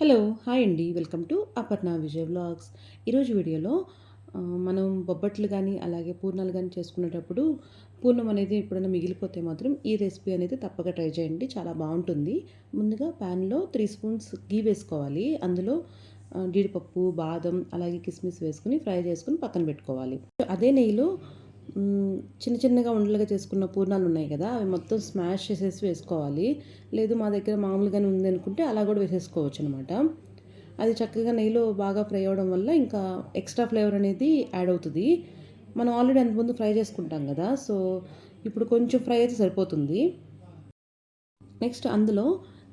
Hello hi అండి. Welcome to Aparna Vijay vlogs ఈరోజు వీడియోలో మనం బొబ్బట్లు కానీ అలాగే పూర్ణాలు కానీ చేసుకునేటప్పుడు పూర్ణం అనేది ఎప్పుడైనా మిగిలిపోతే మాత్రం ఈ రెసిపీ అనేది తప్పక ట్రై చేయండి. చాలా బాగుంటుంది. ముందుగా ప్యాన్లో త్రీ స్పూన్స్ గీ వేసుకోవాలి. అందులో జీడిపప్పు బాదం అలాగే కిస్మిస్ వేసుకుని ఫ్రై చేసుకుని పక్కన పెట్టుకోవాలి. అదే నెయ్యిలో చిన్న చిన్నగా ఉండలుగా చేసుకున్న పూర్ణాలు ఉన్నాయి కదా అవి మొత్తం స్మాష్ చేసేసి వేసుకోవాలి. లేదు మా దగ్గర మామూలుగానే ఉంది అనుకుంటే అలా కూడా వేసేసుకోవచ్చు అనమాట అది చక్కగా నెయ్యిలో బాగా ఫ్రై అవ్వడం వల్ల ఇంకా ఎక్స్ట్రా ఫ్లేవర్ అనేది యాడ్ అవుతుంది. మనం ఆల్రెడీ అంతకుముందు ఫ్రై చేసుకుంటాం కదా సో ఇప్పుడు కొంచెం ఫ్రై అయితే సరిపోతుంది. నెక్స్ట్ అందులో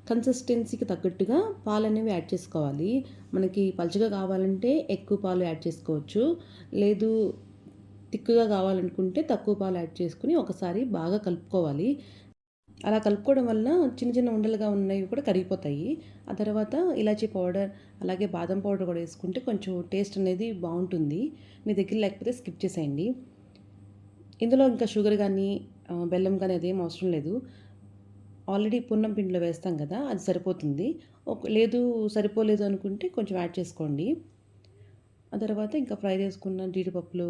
కన్సిస్టెన్సీకి తగ్గట్టుగా పాలు అనేవి యాడ్ చేసుకోవాలి. మనకి పలుచగా కావాలంటే ఎక్కువ పాలు యాడ్ చేసుకోవచ్చు. లేదు తిక్కుగా కావాలనుకుంటే తక్కువ పాలు యాడ్ చేసుకుని ఒకసారి బాగా కలుపుకోవాలి. అలా కలుపుకోవడం వల్ల చిన్న చిన్న ఉండలుగా ఉన్నవి కూడా కరిగిపోతాయి. ఆ తర్వాత ఇలాచీ పౌడర్ అలాగే బాదం పౌడర్ కూడా వేసుకుంటే కొంచెం టేస్ట్ అనేది బాగుంటుంది. మీ దగ్గర లేకపోతే స్కిప్ చేసేయండి. ఇందులో ఇంకా షుగర్ కానీ బెల్లం కానీ అదేం అవసరం లేదు. ఆల్రెడీ పున్నం పిండిలో వేస్తాం కదా అది సరిపోతుంది. ఒక లేదు సరిపోలేదు అనుకుంటే కొంచెం యాడ్ చేసుకోండి. ఆ తర్వాత ఇంకా ఫ్రై చేసుకున్న జీడిపప్పులు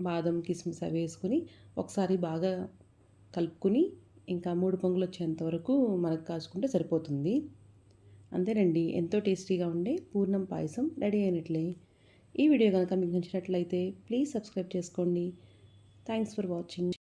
బాదం కిస్మిస్ అవి వేసుకుని ఒకసారి బాగా కలుపుకుని ఇంకా మూడు పొంగులు వచ్చేంత వరకు మనకు కాచుకుంటే సరిపోతుంది. అంతేనండి. ఎంతో టేస్టీగా ఉండే పూర్ణం పాయసం రెడీ అయినట్లే. ఈ వీడియో కనుక మీకు నచ్చినట్లయితే ప్లీజ్ సబ్స్క్రైబ్ చేసుకోండి. Thanks for watching.